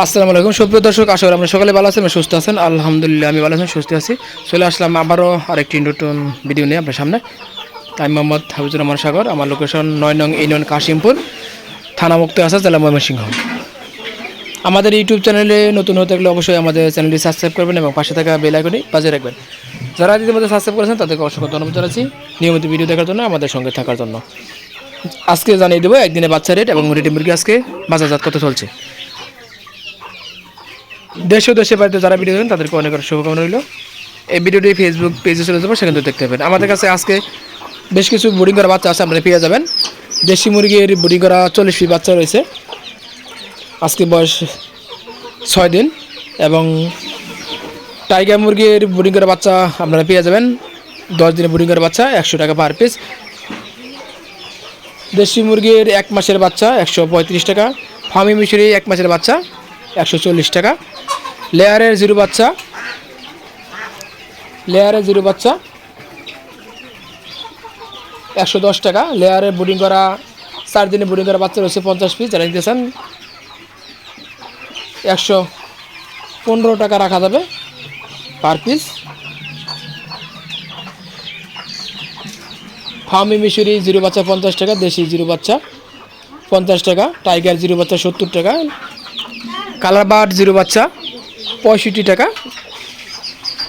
আসসালামু আলাইকুম। সুপ্রিয় দর্শক, আশা করি আপনারা সকালে ভালো আছেন, সুস্থ আছেন। আলহামদুলিল্লাহ, আমি ভালো আছেন সুস্থ আছি। চলে আসলাম আবারও আরেকটি নতুন ভিডিও নিয়ে আপনার সামনে। আমি মোহাম্মদ হাবিজুর রহমান সাগর, আমার লোকেশন নয় নং ইউনিয়ন কাশিমপুর, থানা মুক্ত আসা জেলা ময়মনসিংহ। আমাদের ইউটিউব চ্যানেলে নতুন হতে গেলে অবশ্যই আমাদের চ্যানেলটি সাবস্ক্রাইব করবেন এবং পাশে থাকা বেল আইকনটি বাজিয়ে রাখবেন। যারা ইতিমধ্যে সাবস্ক্রাইব করেছেন, তাদেরকে অসংখ্য ধন্যবাদ জানাচ্ছি নিয়মিত ভিডিও দেখার জন্য, আমাদের সঙ্গে থাকার জন্য। আজকে জানিয়ে দেবো একদিনে বাচ্চা রেট এবং রেডি মুরগি আজকে বাজারজাত কত চলছে। দেশ ও দেশের বাড়িতে যারা ভিডিও দেখেন, তাদেরকে অনেক অনেক শুভকামনা রইল। এই ভিডিওটি ফেসবুক পেজে চলে যাব, সেখান থেকে দেখতে পাবেন। আমাদের কাছে আজকে বেশ কিছু বোর্ডিং করা বাচ্চা আছে, আপনারা পেয়ে যাবেন। দেশি মুরগির বোর্ডিং করা চল্লিশ পিস বাচ্চা রয়েছে। আজকে বয়স ছয় দিন এবং টাইগার মুরগির বোর্ডিং করা বাচ্চা আপনারা পেয়ে যাবেন। দশ দিনের বোর্ডিং করা বাচ্চা, একশো টাকা পার পিস দেশি মুরগির এক মাসের বাচ্চা, একশো পঁয়ত্রিশ টাকা। ফার্মি মিশরি এক মাসের বাচ্চা, একশো চল্লিশ টাকা। লেয়ারের জিরো বাচ্চা। লেয়ারের জিরো বাচ্চা। একশো দশ টাকা। লেয়ারের বোর্ডিং করা, চার দিনে বোর্ডিং করা বাচ্চা রয়েছে পঞ্চাশ পিস, যারা নিতে একশো পনেরো টাকা রাখা যাবে পার পিস। ফার্মি মিশরি জিরো বাচ্চা পঞ্চাশ টাকা, দেশি জিরো বাচ্চা পঞ্চাশ টাকা, টাইগার জিরো বাচ্চা সত্তর টাকা, কালার বার্ড জিরো বাচ্চা পঁয়ষট্টি টাকা।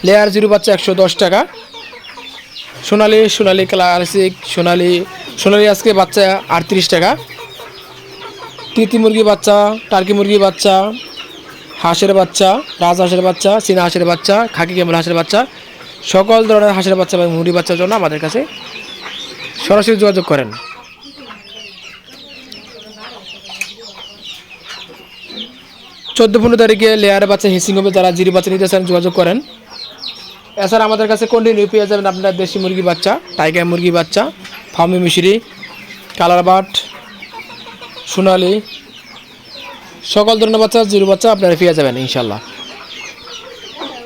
লেয়ার জিরো বাচ্চা একশো দশ টাকা। সোনালি সোনালি ক্লাসিক সোনালি সোনালি আজকে বাচ্চা আটত্রিশ টাকা। তিতি মুরগি বাচ্চা, টার্কি মুরগি বাচ্চা, হাঁসের বাচ্চা রাজহাঁসের বাচ্চা, চীনা হাঁসের বাচ্চা, খাকি কেমন হাঁসের বাচ্চা, সকল ধরনের হাঁসের বাচ্চা এবং মুরগি বাচ্চার জন্য আমাদের কাছে সরাসরি যোগাযোগ করেন। চোদ্দ পনেরো তারিখে লেয়ার বাচ্চা হেসিং হবে, যারা জিরি বাচ্চা নিতে চান যোগাযোগ করেন। এছাড়া আমাদের কাছে কন্টিনিউ পেয়ে যাবেন আপনার দেশি মুরগি বাচ্চা টাইগার মুরগি বাচ্চা, ফার্মি মিশরি, কালার বাট, সোনালি, সকল ধরনের বাচ্চা, জিরো বাচ্চা আপনারা পেয়ে যাবেন ইনশাল্লাহ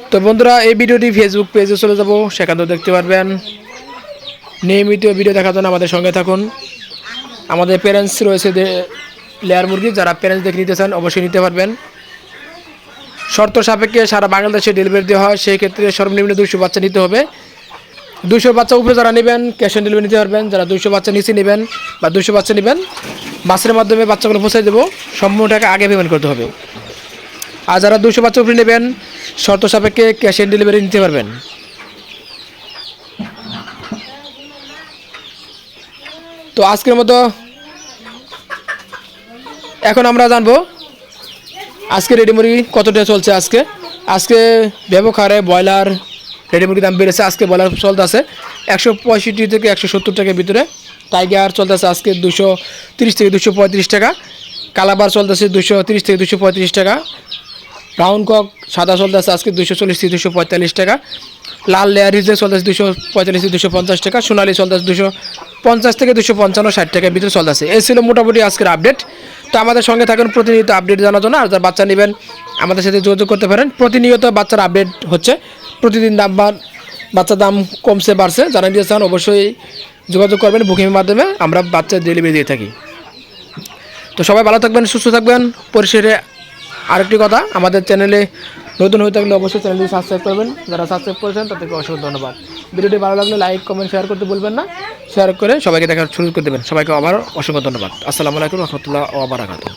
তো বন্ধুরা, এই ভিডিওটি ফেসবুক পেজে চলে যাব সেখানেও দেখতে পারবেন। নিয়মিত ভিডিও দেখার জন্য আমাদের সঙ্গে থাকুন। আমাদের প্যারেন্টস রয়েছে লেয়ার মুরগি, যারা প্যারেন্টস দেখে নিতে চান, অবশ্যই নিতে পারবেন। শর্ত সাপেক্ষে সারা বাংলাদেশে ডেলিভারি দেওয়া হয় সেই ক্ষেত্রে সর্বনিম্ন দুশো বাচ্চা নিতে হবে। দুশো বাচ্চা উপরে যারা নেবেন ক্যাশ অন ডেলিভারি নিতে পারবেন। যারা দুশো বাচ্চা নিচে নেবেন বা দুশো বাচ্চা নেবেন, বাসের মাধ্যমে বাচ্চাগুলো পৌঁছে দেবো। সম্পূর্ণ টাকা আগে পেমেন্ট করতে হবে। আর যারা দুশো বাচ্চা উপরে নেবেন, শর্ত সাপেক্ষে ক্যাশ অন ডেলিভারি নিতে পারবেন। তো আজকের মতো এখন আমরা জানব আজকে রেডি মুরগি কতটা চলছে আজকে? আজকে ব্যবহারে ব্রয়লার রেডি মুরগির দাম বেড়েছে, আজকে ব্রয়লার চলতে আছে একশো পঁয়ষট্টি থেকে একশো সত্তর টাকার ভিতরে। টাইগার চলতেছে আজকে দুশো তিরিশ থেকে দুশো পঁয়ত্রিশ টাকা, কালাবার চলতেছে দুশো তিরিশ থেকে দুশো পঁয়ত্রিশ টাকা, রাউন্ড কক সাদা চলতেছে আজকে দুশো চল্লিশ থেকে দুশো পঁয়তাল্লিশ টাকা লাল লেয়ার হিজে চলতেছে দুশো পঁয়তাল্লিশ দুশো পঞ্চাশ টাকা, সোনালি চলতেছে দুশো পঞ্চাশ থেকে দুশো পঞ্চান্ন, ষাট টাকার ভিতরে চলতেছে এই ছিল মোটামুটি আজকের আপডেট তো আমাদের সঙ্গে থাকুন, প্রতিনিয়ত আপডেট জানার জন্য। আর যারা বাচ্চা নেবেন, আমাদের সাথে যোগাযোগ করতে পারেন। প্রতিনিয়ত বাচ্চার আপডেট হচ্ছে। প্রতিদিন দাম বাচ্চার দাম কমছে, বাড়ছে। যারা নিতে চান, অবশ্যই যোগাযোগ করবেন বুকিংয়ের মাধ্যমে। আমরা বাচ্চা ডেলিভারি দিয়ে থাকি। তো সবাই ভালো থাকবেন, সুস্থ থাকবেন। পরিশেষে আরেকটি কথা, আমাদের চ্যানেলে নতুন হয়ে থাকলে অবশ্যই চ্যানেলটি সাবস্ক্রাইব করবেন। যারা সাবস্ক্রাইব করেছেন, তাদেরকে অসংখ্য ধন্যবাদ। ভিডিওটি ভালো লাগলে লাইক কমেন্ট শেয়ার করতে বলবেন না। শেয়ার করে সবাইকে দেখার শুরু করে দেবেন। সবাইকে আবার অসংখ্য ধন্যবাদ। আসসালামু আলাইকুম রহমতুল্লাহ ওবরাকাতুহ